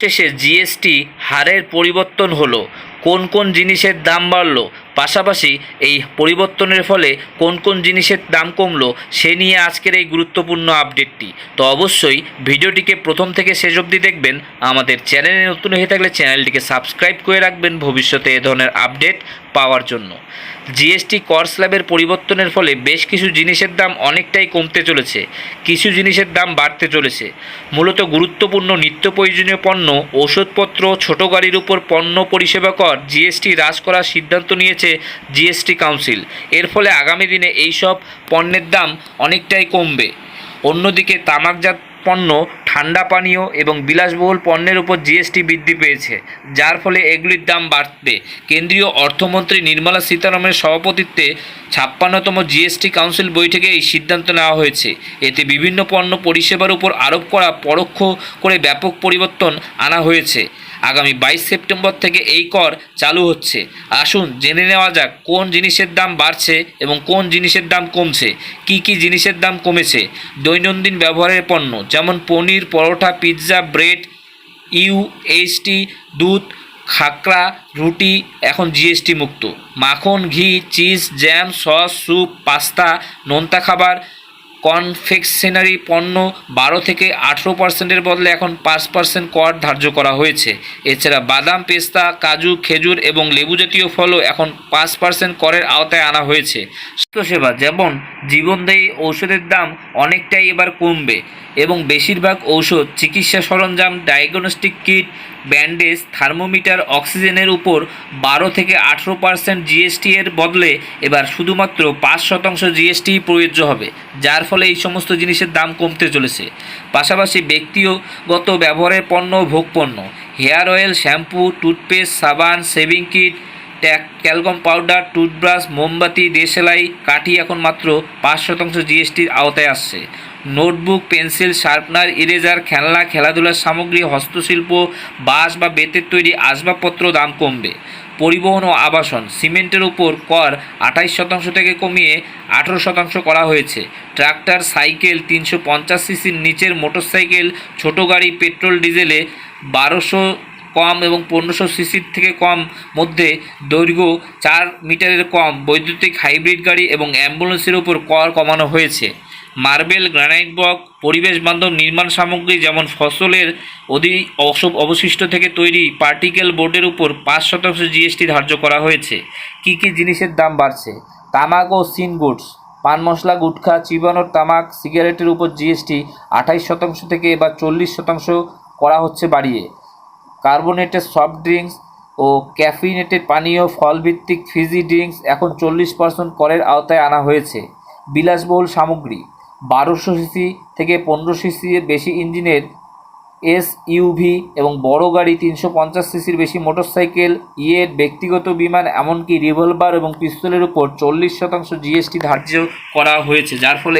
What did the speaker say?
শেষে জিএসটি হারের পরিবর্তন হলো। কোন কোন জিনিসের দাম বাড়লো? পাশাপাশি এই পরিবর্তনের ফলে কোন কোন জিনিসের দাম কমলো, সে নিয়ে আজকের এই গুরুত্বপূর্ণ আপডেটটি। তো অবশ্যই ভিডিওটিকে প্রথম থেকে শেষ অবধি দেখবেন। আমাদের চ্যানেলে নতুন হয়ে থাকলে চ্যানেলটিকে সাবস্ক্রাইব করে রাখবেন। ভবিষ্যতে এ ধরনের আপডেট পাওয়ার জন্য। জিএসটি কর স্ল্যাবের পরিবর্তনের ফলে বেশ কিছু জিনিসের দাম অনেকটাই কমতে চলেছে, কিছু জিনিসের দাম বাড়তে চলেছে। মূলত গুরুত্বপূর্ণ নিত্য প্রয়োজনীয় পণ্য ওষুধপত্র ছোট গাড়ির উপর পণ্য পরিষেবা কর জিএসটি হ্রাস করার সিদ্ধান্ত নিয়েছে জিএসটি কাউন্সিল এর ফলে আগামী দিনে এইসব পণ্যের দাম অনেকটাই কমবে। অন্যদিকে তামাকজাত পণ্য ঠান্ডা পানীয় এবং বিলাসবহুল পণ্যের উপর জিএসটি বৃদ্ধি পেয়েছে, যার ফলে এগুলির দাম বাড়বে। কেন্দ্রীয় অর্থমন্ত্রী নির্মলা সীতারামনের সভাপতিত্বে ছাপ্পান্নতম জিএসটি কাউন্সিল বৈঠকে এই সিদ্ধান্ত নেওয়া হয়েছে। এতে বিভিন্ন পণ্য পরিষেবার উপর আরোপ করা পরোক্ষ করে ব্যাপক পরিবর্তন আনা হয়েছে। আগামী বাইশ সেপ্টেম্বর থেকে এই কর চালু হচ্ছে। আসুন জেনে নেওয়া যাক, কোন জিনিসের দাম বাড়ছে এবং কোন জিনিসের দাম কমছে? কি কি জিনিসের দাম কমেছে? দৈনন্দিন ব্যবহারের পণ্য, যেমন পনির, পরোটা, পিৎজা, ব্রেড ইউএসটি দুধ খাকরা রুটি, এখন জিএসটি মুক্ত। মাখন, ঘি, cheese, jam, sauce, soup, pasta, নোনতা খাবার কনফেকশনারি পণ্য বারো থেকে আঠেরো পার্সেন্টের বদলে এখন পাঁচ পার্সেন্ট কর ধার্য করা হয়েছে। এছাড়া বাদাম, পেস্তা, কাজু, খেজুর এবং লেবু জাতীয় ফলও এখন পাঁচ পার্সেন্ট করের আওতায় আনা হয়েছে। স্বাস্থ্যসেবা যেমন জীবনদায়ী ঔষধের দাম অনেকটাই এবার কমবে এবং বেশিরভাগ ঔষধ চিকিৎসা সরঞ্জাম ডায়াগনস্টিক কিট ব্যান্ডেজ থার্মোমিটার অক্সিজেনের উপর বারো থেকে আঠেরো পার্সেন্ট জিএসটি এর বদলে এবার শুধুমাত্র পাঁচ শতাংশ জিএসটি প্রযোজ্য হবে, যার ফলে এই সমস্ত জিনিসের দাম কমতে চলেছে। পাশাপাশি ব্যক্তিগত ব্যবহারের পণ্য ও ভোগপণ্য হেয়ার অয়েল, শ্যাম্পু, টুথপেস্ট, সাবান, shaving kit talcum powder, toothbrush, মোমবাতি, দেশলাই, কাঠি এখন মাত্র পাঁচ শতাংশ জিএসটির আওতায় আসছে। নোটবুক, পেন্সিল, শার্পনার, ইরেজার, খেলনা, খেলাধুলার সামগ্রী, হস্তশিল্প, বাঁশ বা বেতের তৈরি আসবাবপত্র দাম কমবে। পরিবহন ও আবাসন, সিমেন্টের উপর কর আঠাইশ শতাংশ থেকে কমিয়ে আঠেরো শতাংশ করা হয়েছে। ট্রাক্টর, সাইকেল, তিনশো পঞ্চাশ সিসির নিচের মোটরসাইকেল, ছোটো গাড়ি, পেট্রোল, ডিজেলে বারোশো কম এবং পনেরোশো সিসির থেকে কম মধ্যে দৈর্ঘ্য চার মিটারের কম। বৈদ্যুতিক হাইব্রিড গাড়ি এবং অ্যাম্বুলেন্সের উপর কর কমানো হয়েছে। মার্বেল, গ্রানাইট ব্লক পরিবেশ বান্ধব নির্মাণ সামগ্রী যেমন ফসলের অধি অবশিষ্ট থেকে তৈরি পার্টিকেল বোর্ডের উপর পাঁচ শতাংশ জিএসটি ধার্য করা হয়েছে। কি কি জিনিসের দাম বাড়ছে? তামাক ও সিন গুডস, পান মশলা, গুটখা, চিবানোর তামাক, সিগারেটের উপর জিএসটি আঠাইশ শতাংশ থেকে এবার চল্লিশ শতাংশ করা হচ্ছে বাড়িয়ে। কার্বোনেটেড সফট ড্রিঙ্কস ও ক্যাফিনেটেড পানীয় ফলভিত্তিক ফিজি ড্রিঙ্কস এখন চল্লিশ পার্সেন্ট করের আওতায় আনা হয়েছে। বিলাসবহুল সামগ্রী, বারোশো সিসি থেকে পনেরো সিসি এর বেশি ইঞ্জিনের এস ইউভি এবং বড় গাড়ি তিনশো পঞ্চাশ সিসির বেশি মোটরসাইকেল, ইয়ের ব্যক্তিগত বিমান এমনকি রিভলভার এবং পিস্তলের উপর চল্লিশ শতাংশ জিএসটি ধার্য করা হয়েছে, যার ফলে